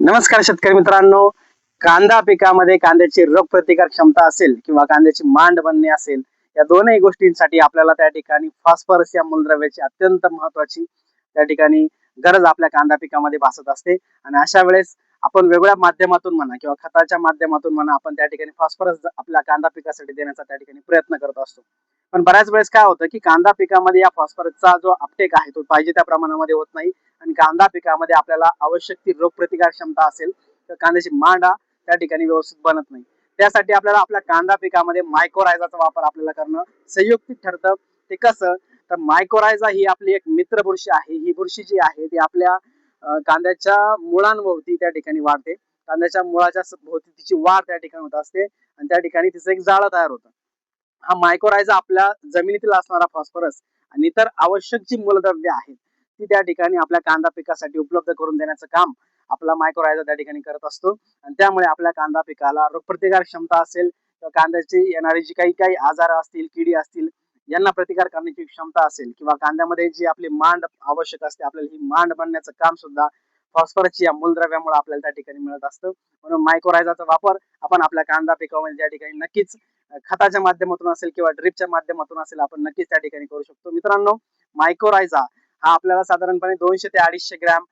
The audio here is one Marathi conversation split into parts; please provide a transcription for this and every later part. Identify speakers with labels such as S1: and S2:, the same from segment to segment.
S1: नमस्कार शेतकरी मित्रांनो. कांदा पिकामध्ये कांद्याची रोग प्रतिकार क्षमता असेल किंवा कांद्याची मांड बनणे असेल या दोनही गोष्टींसाठी आपल्याला त्या ठिकाणी फॉस्फरस या मूलद्रव्याची अत्यंत महत्वाची त्या ठिकाणी गरज आपल्या कांदा पिकामध्ये भासत असते. आणि अशा वेळेस आपण वेगळ्या माध्यमातून म्हणा किंवा खताच्या माध्यमातून म्हणा आपण त्या ठिकाणी फॉस्फरस आपल्या कांदा पिकासाठी देण्याचा त्या ठिकाणी प्रयत्न करत असतो. पण बऱ्याच वेळेस काय होतं की कांदा पिकामध्ये या फॉस्फरसचा जो अपटेक आहे तो पाहिजे त्या प्रमाणामध्ये होत नाही. आणि कांदा पिकामध्ये आपल्याला आवश्यक ती रोगप्रतिकार क्षमता असेल तर कांद्याची मांडा त्या ठिकाणी व्यवस्थित बनत नाही. त्यासाठी आपल्याला आपल्या कांदा पिकामध्ये मायक्रोरायझाचा वापर आपल्याला करणं संयुक्तिक ठरतं. ते कसं? तर मायक्रोरायझा ही आपली एक मित्र बुरशी आहे. ही बुरशी जी आहे ती आपल्या कांद्याच्या मुळांभोवती त्या ठिकाणी वाढते कांद्याच्या मुळाच्या भोवती तिची वाढ त्या ठिकाणी होत असते आणि त्या ठिकाणी तिचं एक जाळं तयार होतं. हा मायक्रोरायझा आपल्या जमिनीतील असणारा फॉस्फरस आणि इतर आवश्यक जी मूलद्रव्ये आहेत ती त्या ठिकाणी आपल्या कांदा पिकासाठी उपलब्ध करून देण्याचं काम आपला मायक्रोरायझा त्या ठिकाणी करत असतो. आणि त्यामुळे आपल्या कांदा पिकाला रोगप्रतिकार क्षमता असेल किंवा कांद्याची येणारी जी काही काही आजार असतील किडी असतील यांना प्रतिकार करण्याची क्षमता असेल किंवा कांद्यामध्ये जी आपली मांड आवश्यक असते आपल्याला ही मांड बनण्याचं काम सुद्धा फॉस्फरस या मूलद्रव्यामुळे आपल्याला त्या ठिकाणी मिळत असतं. म्हणून मायक्रोरायझाचा वापर आपण आपल्या कांदा पिकामध्ये त्या ठिकाणी नक्कीच खताच्या माध्यमातून असेल किंवा ड्रिपच्या माध्यमातून असेल आपण नक्कीच त्या ठिकाणी करू शकतो. मित्रांनो मायक्रोरायझा हा आपल्याला साधारणपणे दोनशे ते अडीचशे ग्रॅम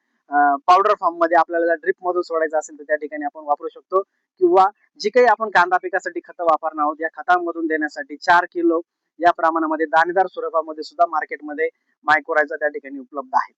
S1: पावडर फॉर्ममध्ये आपल्याला ड्रिप मधून सोडायचं असेल तर त्या ठिकाणी आपण वापरू शकतो. किंवा जी काही आपण कांदा पिकासाठी खतं वापरणार आहोत या खतांमधून देण्यासाठी चार किलो या प्रमाणामध्ये दाणेदार स्वरूपामध्ये सुद्धा मार्केटमध्ये मायक्रोरायझा त्या ठिकाणी उपलब्ध आहे.